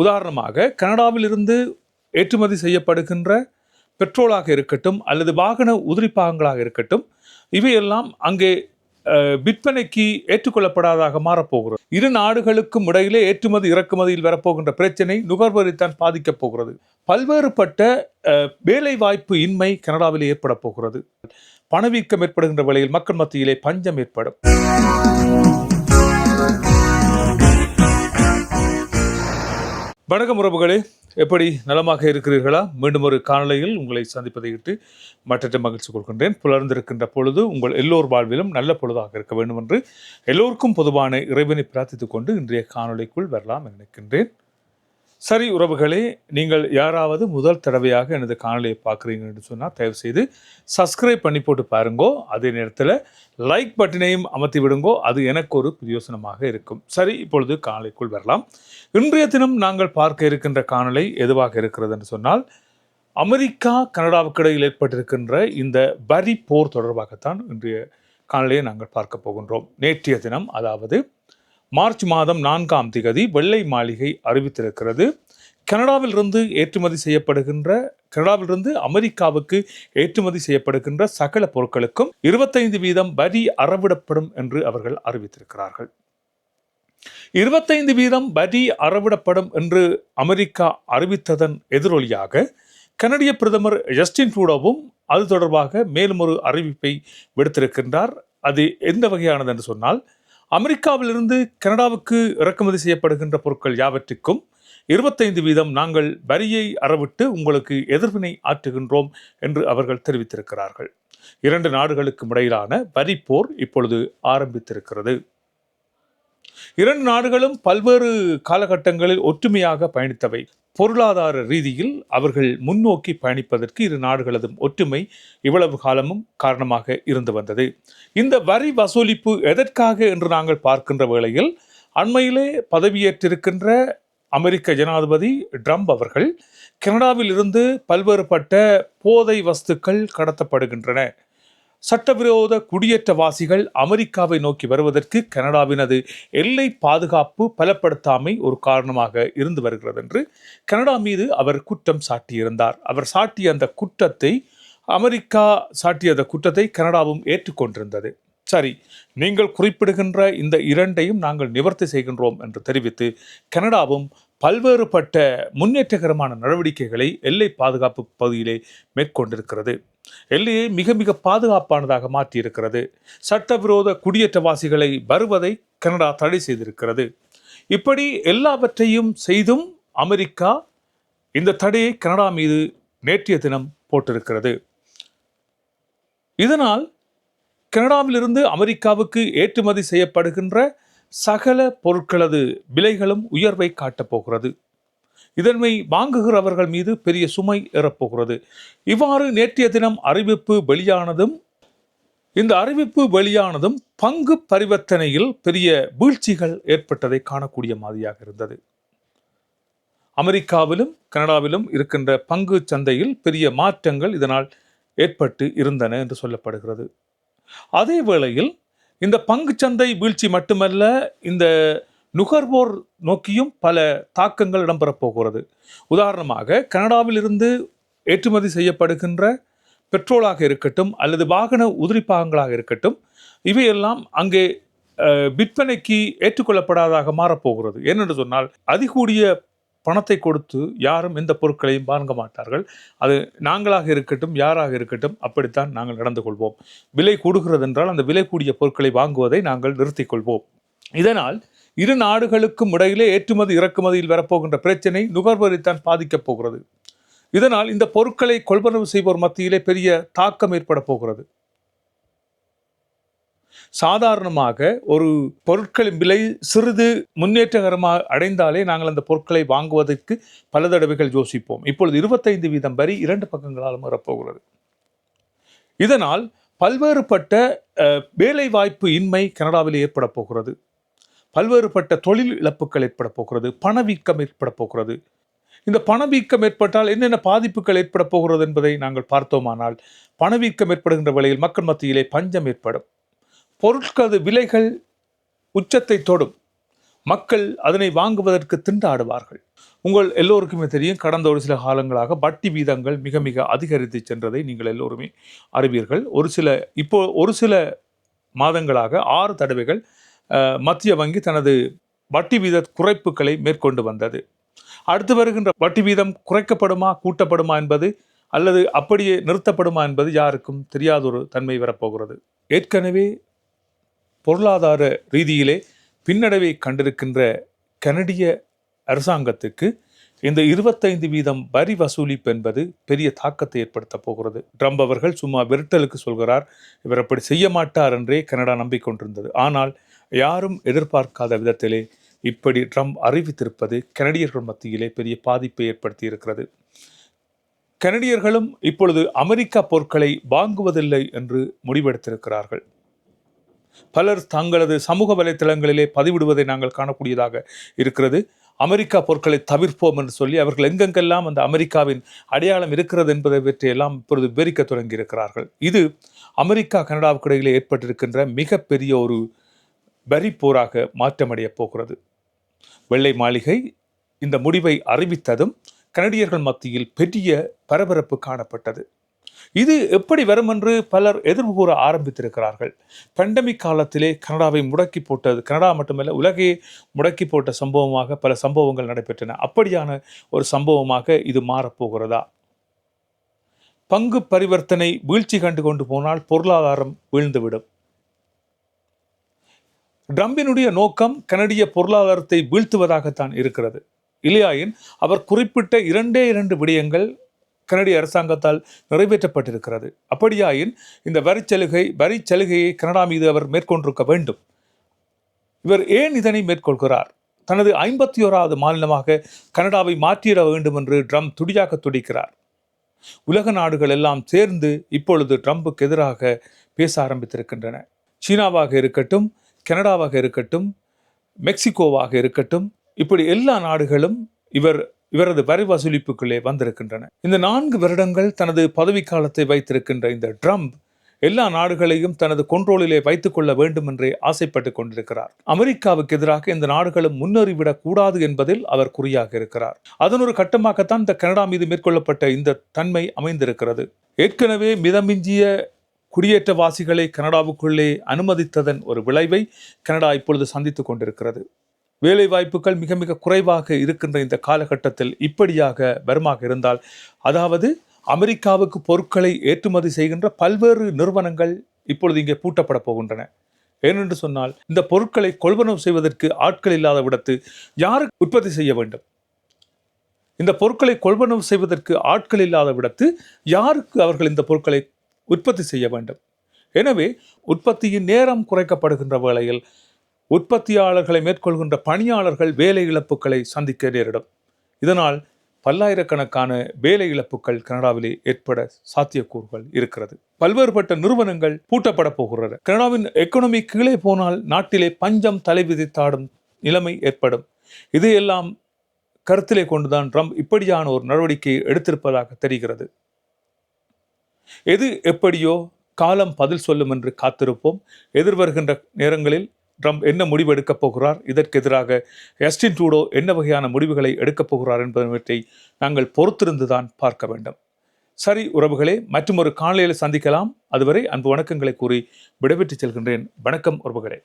உதாரணமாக கனடாவிலிருந்து ஏற்றுமதி செய்யப்படுகின்ற பெட்ரோலாக இருக்கட்டும் அல்லது வாகன உதிரி பாகங்களாக இருக்கட்டும் இவையெல்லாம் அங்கே விற்பனைக்கு ஏற்றுக்கொள்ளப்படாதாக மாறப்போகிறது. இரு நாடுகளுக்கும் இடையிலே ஏற்றுமதி இறக்குமதியில் வரப்போகின்ற பிரச்சனை நுகர்வோரைத்தான் பாதிக்கப் போகிறது. பல்வேறுபட்ட வேலைவாய்ப்பு இன்மை கனடாவில் ஏற்பட போகிறது. பணவீக்கம் ஏற்படுகின்ற வேளையில் மக்கள் மத்தியிலே பஞ்சம் ஏற்படும். வணக்கம் உறவுகளே. எப்படி நலமாக இருக்கிறீர்களா? மீண்டும் ஒரு காணொலியில் உங்களை சந்திப்பதை இட்டு மற்ற மகிழ்ச்சி கொள்கின்றேன். புலர்ந்திருக்கின்ற பொழுது உங்கள் எல்லோர் வாழ்விலும் நல்ல பொழுதாக இருக்க வேண்டும் என்று எல்லோருக்கும் பொதுவான இறைவனை பிரார்த்தித்துக் கொண்டு இன்றைய காணொலிக்குள் வரலாம் நினைக்கின்றேன். சரி உறவுகளே நீங்கள் யாராவது முதல் தடவையாக எனது காணொலியை பார்க்குறீங்க என்று சொன்னால் தயவுசெய்து சப்ஸ்கிரைப் பண்ணி போட்டு பாருங்கோ. அதே நேரத்தில் லைக் பட்டனையும் அமர்த்தி விடுங்கோ. அது எனக்கு ஒரு பிரயோசனமாக இருக்கும். சரி இப்பொழுது காணொலிக்குள் வரலாம். இன்றைய தினம் நாங்கள் பார்க்க இருக்கின்ற காணொலி எதுவாக இருக்கிறது என்று சொன்னால் அமெரிக்கா கனடாவுக்கு இடையில் ஏற்பட்டிருக்கின்ற இந்த வரி போர் தொடர்பாகத்தான் இன்றைய காணொலியை நாங்கள் பார்க்க போகின்றோம். நேற்றைய தினம் அதாவது மார்ச் மாதம் நான்காம் திகதி வெள்ளை மாளிகை அறிவித்திருக்கிறது. கனடாவிலிருந்து ஏற்றுமதி செய்யப்படுகின்ற கனடாவிலிருந்து அமெரிக்காவுக்கு ஏற்றுமதி செய்யப்படுகின்ற சகல பொருட்களுக்கும் இருபத்தைந்து வீதம் வரி அறவிடப்படும் என்று அவர்கள் அறிவித்திருக்கிறார்கள். இருபத்தைந்து வீதம் வரி அறவிடப்படும் என்று அமெரிக்கா அறிவித்ததன் எதிரொலியாக கனடிய பிரதமர் ஜஸ்டின் ட்ரூடோவும் அது தொடர்பாக மேலும் ஒரு அறிவிப்பை விடுத்திருக்கின்றார். அது எந்த வகையானது என்று சொன்னால் அமெரிக்காவிலிருந்து கனடாவுக்கு இறக்குமதி செய்யப்படுகின்ற பொருட்கள் யாவற்றுக்கும்? இருபத்தைந்து வீதம் நாங்கள் வரியை அறவிட்டு உங்களுக்கு எதிர்வினை ஆற்றுகின்றோம் என்று அவர்கள் தெரிவித்திருக்கிறார்கள். இரண்டு நாடுகளுக்கும் இடையிலான வரி போர் இப்பொழுது ஆரம்பித்திருக்கிறது. இரண்டு நாடுகளும் பல்வேறு காலகட்டங்களில் ஒற்றுமையாக பயணித்தவை. பொருளாதார ரீதியில் அவர்கள் முன்னோக்கி பயணிப்பதற்கு இரு நாடுகளதும் ஒற்றுமை இவ்வளவு காலமும் காரணமாக இருந்து வந்தது. இந்த வரி வசூலிப்பு எதற்காக என்று நாங்கள் பார்க்கின்ற வேளையில் அண்மையிலே பதவியேற்றிருக்கின்ற அமெரிக்க ஜனாதிபதி ட்ரம்ப் அவர்கள் கனடாவில் இருந்து பல்வேறுபட்ட போதை வஸ்துக்கள் கடத்தப்படுகின்றன. சட்டவிரோத குடியேற்றவாசிகள் அமெரிக்காவை நோக்கி வருவதற்கு கனடாவினது எல்லை பாதுகாப்பு பலப்படுத்தாமை ஒரு காரணமாக இருந்து வருகிறது என்று கனடா மீது அவர் குற்றம் சாட்டியிருந்தார். அவர் சாட்டிய அந்த குற்றத்தை அமெரிக்கா சாட்டிய அந்த குற்றத்தை கனடாவும் ஏற்றுக்கொண்டிருந்தது. சரி நீங்கள் குறிப்பிடுகின்ற இந்த இரண்டையும் நாங்கள் நிவர்த்தி செய்கின்றோம் என்று தெரிவித்து கனடாவும் பல்வேறுபட்ட முன்னேற்றகரமான நடவடிக்கைகளை எல்லை பாதுகாப்பு பகுதியிலே மேற்கொண்டிருக்கிறது. எல்லையை மிக மிக பாதுகாப்பானதாக மாற்றியிருக்கிறது. சட்டவிரோத குடியேற்றவாசிகளை வருவதை கனடா தடை செய்திருக்கிறது. இப்படி எல்லாவற்றையும் செய்தும் அமெரிக்கா இந்த தடையை கனடா மீது நேற்றைய தினம் போட்டிருக்கிறது. இதனால் கனடாவிலிருந்து அமெரிக்காவுக்கு ஏற்றுமதி செய்யப்படுகின்ற சகல பொருட்களது விலைகளும் உயர்வை காட்டப் போகிறது இதனை வாங்குகிறவர்கள் மீது பெரிய சுமை ஏறப்போகிறது. இவ்வாறு நேற்றைய தினம் அறிவிப்பு வெளியானதும் இந்த அறிவிப்பு வெளியானதும் பங்கு பரிவர்த்தனையில் பெரிய வீழ்ச்சிகள் ஏற்பட்டதை காணக்கூடிய மாதிரியாக இருந்தது. அமெரிக்காவிலும் கனடாவிலும் இருக்கின்ற பங்கு சந்தையில் பெரிய மாற்றங்கள் இதனால் ஏற்பட்டு இருந்தன என்று சொல்லப்படுகிறது. அதே வேளையில் இந்த பங்கு சந்தை வீழ்ச்சி மட்டுமல்ல இந்த நுகர்வோர் நோக்கியும் பல தாக்கங்கள் இடம்பெறப் போகிறது உதாரணமாக கனடாவிலிருந்து ஏற்றுமதி செய்யப்படுகின்ற பெட்ரோலாக இருக்கட்டும் அல்லது வாகன உதிரி பாகங்களாக இருக்கட்டும் இவையெல்லாம் அங்கே விற்பனைக்கு ஏற்றுக்கொள்ளப்படாதாக மாறப்போகிறது. ஏனென்று சொன்னால் அதிகூடிய பணத்தை கொடுத்து யாரும் எந்த பொருட்களையும் வாங்க மாட்டார்கள். அது நாங்களாக இருக்கட்டும் யாராக இருக்கட்டும் அப்படித்தான் நாங்கள் நடந்து கொள்வோம். விலை கூடுகிறது என்றால் அந்த விலை கூடிய பொருட்களை வாங்குவதை நாங்கள் நிறுத்திக் கொள்வோம். இதனால் இரு நாடுகளுக்கும் இடையிலே ஏற்றுமதி இறக்குமதியில் வரப்போகின்ற பிரச்சனை நுகர்வோரைத்தான் பாதிக்கப் போகிறது. இதனால் இந்த பொருட்களை கொள்வனவு செய்வோர் மத்தியிலே பெரிய தாக்கம் ஏற்பட போகிறது. சாதாரணமாக ஒரு பொருட்களின் விலை சிறிது முன்னேற்றகரமாக அடைந்தாலே நாங்கள் அந்த பொருட்களை வாங்குவதற்கு பல தடவைகள் யோசிப்போம். இப்பொழுது இருபத்தைந்து வீதம் வரி இரண்டு பக்கங்களாலும் வரப்போகிறது. இதனால் பல்வேறுபட்ட வேலைவாய்ப்பு இன்மை கனடாவில் ஏற்பட போகிறது. பல்வேறுபட்ட தொழில் இழப்புகள் ஏற்பட போகிறது பணவீக்கம் ஏற்பட போகிறது. இந்த பணவீக்கம் ஏற்பட்டால் என்னென்ன பாதிப்புகள் ஏற்பட போகிறது என்பதை நாங்கள் பார்த்தோமானால் பணவீக்கம் ஏற்படுகின்ற வேளையில் மக்கள் மத்தியிலே பஞ்சம் ஏற்படும். பொருட்களது விலைகள் உச்சத்தை தொடும். மக்கள் அதனை வாங்குவதற்கு திண்டாடுவார்கள். உங்கள் எல்லோருக்குமே தெரியும் கடந்த ஒரு சில காலங்களாக வட்டி வீதங்கள் மிக மிக அதிகரித்து சென்றதை நீங்கள் எல்லோருமே அறிவீர்கள். ஒரு சில இப்போ ஒரு சில மாதங்களாக ஆறு தடவைகள் மத்திய வங்கி தனது வட்டி வீத குறைப்புகளை மேற்கொண்டு வந்தது. அடுத்து வருகின்ற வட்டி வீதம் குறைக்கப்படுமா கூட்டப்படுமா என்பது அல்லது அப்படியே நிறுத்தப்படுமா என்பது யாருக்கும் தெரியாத ஒரு தன்மை வரப்போகிறது. ஏற்கனவே பொருளாதார ரீதியிலே பின்னடைவை கண்டிருக்கின்ற கனடிய அரசாங்கத்துக்கு இந்த இருபத்தைந்து வீதம் வரி வசூலிப்பு என்பது பெரிய தாக்கத்தை ஏற்படுத்த போகிறது. ட்ரம்ப் அவர்கள் சும்மா விரட்டலுக்கு சொல்கிறார் இவர் அப்படி செய்ய மாட்டார் என்றே கனடா நம்பிக்கொண்டிருந்தது. ஆனால் யாரும் எதிர்பார்க்காத விதத்திலே இப்படி ட்ரம்ப் அறிவித்திருப்பது கனடியர்கள் மத்தியிலே பெரிய பாதிப்பை ஏற்படுத்தி இருக்கிறது கனடியர்களும் இப்பொழுது அமெரிக்கா பொருட்களை வாங்குவதில்லை என்று முடிவெடுத்திருக்கிறார்கள். பலர் தங்களது சமூக வலைத்தளங்களிலே பதிவிடுவதை நாங்கள் காணக்கூடியதாக இருக்கிறது. அமெரிக்கா பொருட்களை தவிர்ப்போம் என்று சொல்லி அவர்கள் எங்கெங்கெல்லாம் அந்த அமெரிக்காவின் அடையாளம் இருக்கிறது என்பதை பற்றியெல்லாம் இப்பொழுது விவரிக்க தொடங்கி இருக்கிறார்கள் இது அமெரிக்கா கனடாவுக்கு இடையிலே ஏற்பட்டிருக்கின்ற மிகப்பெரிய ஒரு வரி போராக மாற்றமடைய போகிறது. வெள்ளை மாளிகை இந்த முடிவை அறிவித்ததும் கனடியர்கள் மத்தியில் பெரிய பரபரப்பு காணப்பட்டது. இது எப்படி வரும் என்று பலர் எதிர்ப்பு கூற ஆரம்பித்திருக்கிறார்கள். பெண்டமிக் காலத்திலே கனடாவை முடக்கி போட்டது கனடா மட்டுமல்ல உலகையே முடக்கி போட்ட சம்பவமாக பல சம்பவங்கள் நடைபெற்றன. அப்படியான ஒரு சம்பவமாக இது மாறப்போகிறதா? பங்கு பரிவர்த்தனை வீழ்ச்சி கண்டு கொண்டு போனால் பொருளாதாரம் வீழ்ந்துவிடும். ட்ரம்பினுடைய நோக்கம் கனடிய பொருளாதாரத்தை வீழ்த்துவதாகத்தான் இருக்கிறது. இல்லையாயின் அவர் குறிப்பிட்ட இரண்டே இரண்டு விடயங்கள் கனடிய அரசாங்கத்தால் நிறைவேற்றப்பட்டிருக்கிறது. அப்படியாயின் இந்த வரிச்சலுகை வரிச்சலுகையை கனடா மீது அவர் மேற்கொண்டிருக்க வேண்டும். இவர் ஏன் இதனை மேற்கொள்கிறார்? தனது ஐம்பத்தி ஓராவது மாநிலமாக கனடாவை மாற்றிட வேண்டும் என்று ட்ரம்ப் துடியாக துடிக்கிறார். உலக நாடுகள் எல்லாம் சேர்ந்து இப்பொழுது ட்ரம்புக்கு எதிராக பேச ஆரம்பித்திருக்கின்றன. சீனாவாக இருக்கட்டும் கனடாவாக இருக்கட்டும் மெக்சிகோவாக இருக்கட்டும் இப்படி எல்லா நாடுகளும் இவர் இவரது வரி வசூலிப்புக்குள்ளே வந்திருக்கின்றன. இந்த நான்கு வருடங்கள் தனது பதவிக்காலத்தை வைத்திருக்கின்ற இந்த ட்ரம்ப் எல்லா நாடுகளையும் தனது கொண்ட்ரோலிலே வைத்துக் கொள்ள வேண்டும் என்றே ஆசைப்பட்டு கொண்டிருக்கிறார். அமெரிக்காவுக்கு எதிராக இந்த நாடுகளும் முன்னேறிவிடக் கூடாது என்பதில் அவர் குறியாக இருக்கிறார். அதன் ஒரு கட்டமாகத்தான் இந்த கனடா மீது மேற்கொள்ளப்பட்ட இந்த தன்மை அமைந்திருக்கிறது. ஏற்கனவே மிதமிஞ்சிய குடியேற்றவாசிகளை கனடாவுக்குள்ளே அனுமதித்ததன் ஒரு விளைவை கனடா இப்பொழுது சந்தித்து கொண்டிருக்கிறது. வேலைவாய்ப்புகள் மிக மிக குறைவாக இருக்கின்ற இந்த காலகட்டத்தில் இப்படியாக வருமாக இருந்தால் அதாவது அமெரிக்காவுக்கு பொருட்களை ஏற்றுமதி செய்கின்ற பல்வேறு நிறுவனங்கள் இப்பொழுது இங்கே பூட்டப்பட போகின்றன. ஏனென்று சொன்னால் இந்த பொருட்களை கொள்வனவு செய்வதற்கு ஆட்கள் இல்லாத விடத்து யார் உற்பத்தி செய்ய வேண்டும்? இந்த பொருட்களை கொள்வனவு செய்வதற்கு ஆட்கள் இல்லாத விடத்து யாருக்கு அவர்கள் இந்த பொருட்களை உற்பத்தி செய்ய வேண்டும். எனவே உற்பத்தியின் நேரம் குறைக்கப்படுகின்ற வேளையில் உற்பத்தியாளர்களை மேற்கொள்கின்ற பணியாளர்கள் வேலை இழப்புகளை சந்திக்க நேரிடும். இதனால் பல்லாயிரக்கணக்கான வேலை இழப்புகள் கனடாவிலே ஏற்பட சாத்தியக்கூறுகள் இருக்கிறது. பல்வேறுபட்ட நிறுவனங்கள் பூட்டப்பட போகிறது கனடாவின் எக்கனமி கீழே போனால் நாட்டிலே பஞ்சம் தலை விதித்தாடும் நிலைமை ஏற்படும். இதையெல்லாம் கருத்திலே கொண்டுதான் ட்ரம்ப் இப்படியான ஒரு நடவடிக்கையை எடுத்திருப்பதாக தெரிகிறது. எது எப்படியோ காலம் பதில் சொல்லும் என்று காத்திருப்போம். எதிர்வருகின்ற நேரங்களில் ட்ரம்ப் என்ன முடிவு எடுக்கப் போகிறார்? இதற்கு எதிராக எஸ்டின் ட்ரூடோ என்ன வகையான முடிவுகளை எடுக்கப் போகிறார் என்பதை நாங்கள் பொறுத்திருந்துதான் பார்க்க வேண்டும். சரி உறவுகளே மற்றும் ஒரு காலையில் சந்திக்கலாம். அதுவரை அன்பு வணக்கங்களை கூறி விடைபெற்று செல்கின்றேன். வணக்கம் உறவுகளே.